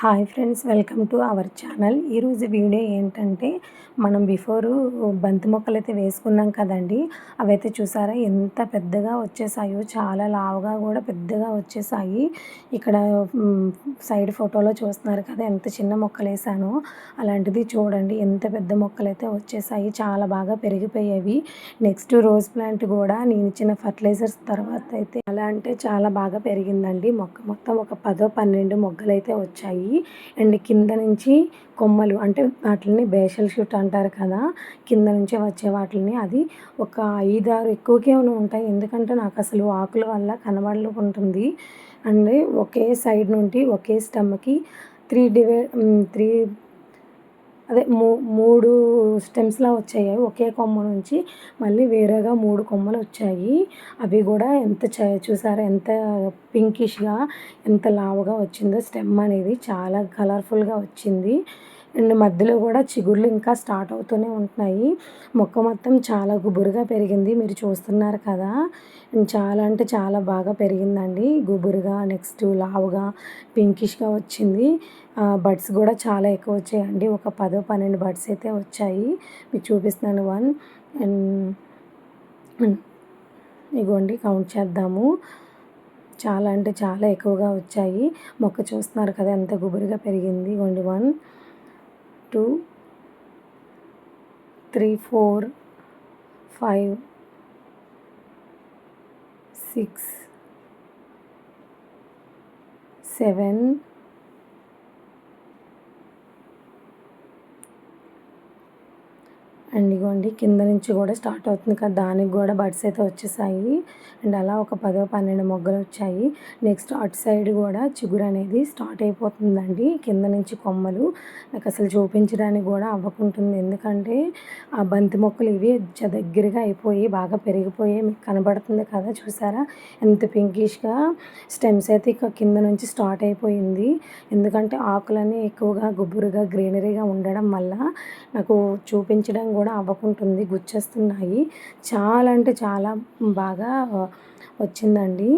Hi friends welcome to our channel. ఈరోజు video ఏంటంటే మనం బిఫోర్ బంతి మొక్కలు అయితే వేసుకున్నాం కదండి. అవైతే చూసారా ఎంత పెద్దగా వచ్చేసాయో చాలా లావుగా కూడా పెద్దగా వచ్చేసాయి. ఇక్కడ సైడ్ ఫోటోలో చూస్తున్నారు కదా ఎంత చిన్న మొక్కలు వేసానో. అలాంటిది చూడండి ఎంత పెద్ద మొక్కలు అయితే వచ్చేసాయి చాలా బాగా పెరిగిపోయేవి. నెక్స్ట్ రోజ్ ప్లాంట్ కూడా నేను ఇచ్చిన ఫర్టిలైజర్స్ తర్వాత అయితే అలా అంటే చాలా బాగా పెరిగిందండి. మొక్క మొత్తం ఒక పదో పన్నెండు మొగ్గలు అయితే వచ్చాయి. ఉంటాయి అండ్ కింద నుంచి కొమ్మలు అంటే వాటిని బేషల్ షూట్ అంటారు కదా కింద నుంచి వచ్చే వాటిని అది ఒక ఐదారు ఎక్కువకే ఉంటాయి. ఎందుకంటే నాకు అసలు ఆకుల వల్ల కనబడుకుంటుంది. అండ్ ఒకే సైడ్ నుండి ఒకే స్టమ్కి త్రీ డివైడ్ త్రీ అదే మూ మూడు స్టెమ్స్లా వచ్చాయి. ఒకే కొమ్మ నుంచి మళ్ళీ వేరేగా మూడు కొమ్మలు వచ్చాయి. అవి కూడా ఎంత చూసారా? ఎంత పింకిష్గా ఎంత లావుగా వచ్చిందో స్టెమ్ అనేది చాలా కలర్ఫుల్గా వచ్చింది. అండ్ మధ్యలో కూడా చిగుళ్ళు ఇంకా స్టార్ట్ అవుతూనే ఉంటున్నాయి. మొక్క మొత్తం చాలా గుబురుగా పెరిగింది. మీరు చూస్తున్నారు కదా. చాలా అంటే చాలా బాగా పెరిగిందండి. గుబురుగా నెక్స్ట్ లావుగా పింకిష్గా వచ్చింది. బడ్స్ కూడా చాలా ఎక్కువ వచ్చాయండి. ఒక పదో పన్నెండు బడ్స్ అయితే వచ్చాయి. మీకు చూపిస్తున్నాను వన్. అండ్ ఇగోండి కౌంట్ చేద్దాము. చాలా అంటే చాలా ఎక్కువగా వచ్చాయి. మొక్క చూస్తున్నారు కదా ఎంత గుబురుగా పెరిగింది. ఇగోండి one. two three four five six seven and ఇగోండి కింద నుంచి కూడా స్టార్ట్ అవుతుంది కదా దానికి కూడా బడ్స్ అయితే వచ్చేసాయి. అండ్ అలా ఒక పదో పన్నెండు మొగ్గలు వచ్చాయి. నెక్స్ట్ అటు సైడ్ కూడా చిగురు అనేది స్టార్ట్ అయిపోతుందండి కింద నుంచి కొమ్మలు. నాకు అసలు చూపించడానికి కూడా అవ్వకుంటుంది. ఎందుకంటే ఆ బంతి మొక్కలు ఇవి దగ్గరగా అయిపోయి బాగా పెరిగిపోయి మీకు కనబడుతుంది కదా చూసారా? ఎంత పింకిష్గా స్టెమ్స్ అయితే ఇక కింద నుంచి స్టార్ట్ అయిపోయింది. ఎందుకంటే ఆకులన్నీ ఎక్కువగా గుబురుగా గ్రీనరీగా ఉండడం వల్ల నాకు చూపించడం కూడా అవ్వకుంటుంది గుచ్చేస్తున్నాయి. చాలా అంటే చాలా బాగా వచ్చిందండి.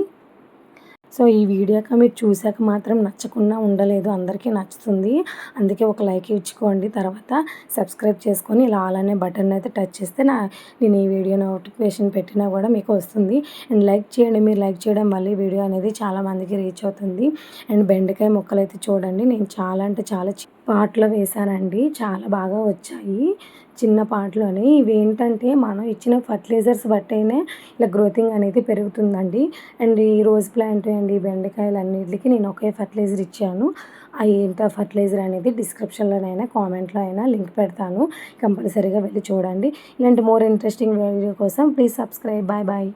సో ఈ వీడియోకి మీరు చూశాక మాత్రం నచ్చకుండా ఉండలేదు అందరికీ నచ్చుతుంది. అందుకే ఒక లైక్ ఇచ్చుకోండి. తర్వాత సబ్స్క్రైబ్ చేసుకొని ఇలా అలానే బటన్ అయితే టచ్ చేస్తే నా నేను ఈ వీడియో నోటిఫికేషన్ పెట్టినా కూడా మీకు వస్తుంది. అండ్ లైక్ చేయండి. మీరు లైక్ చేయడం మళ్ళీ వీడియో అనేది చాలా మందికి రీచ్ అవుతుంది. అండ్ బెండకాయ మొక్కలు అయితే చూడండి. నేను చాలా అంటే చాలా పాటలో వేశానండి చాలా బాగా వచ్చాయి. చిన్న పాటలోనే ఇవి ఏంటంటే మనం ఇచ్చిన ఫర్టిలైజర్స్ బట్టేనే ఇలా గ్రోతింగ్ అనేది పెరుగుతుందండి. అండ్ ఈ రోజ్ ప్లాంట్ అండ్ ఈ బెండకాయలు అన్నిటికి నేను ఒకే ఫర్టిలైజర్ ఇచ్చాను. ఆ ఏంటో ఫర్టిలైజర్ అనేది డిస్క్రిప్షన్లోనైనా కామెంట్లో అయినా లింక్ పెడతాను. కంపల్సరీగా వెళ్ళి చూడండి. ఇలాంటి మోర్ ఇంట్రెస్టింగ్ వీడియో కోసం ప్లీజ్ సబ్స్క్రైబ్. Bye bye.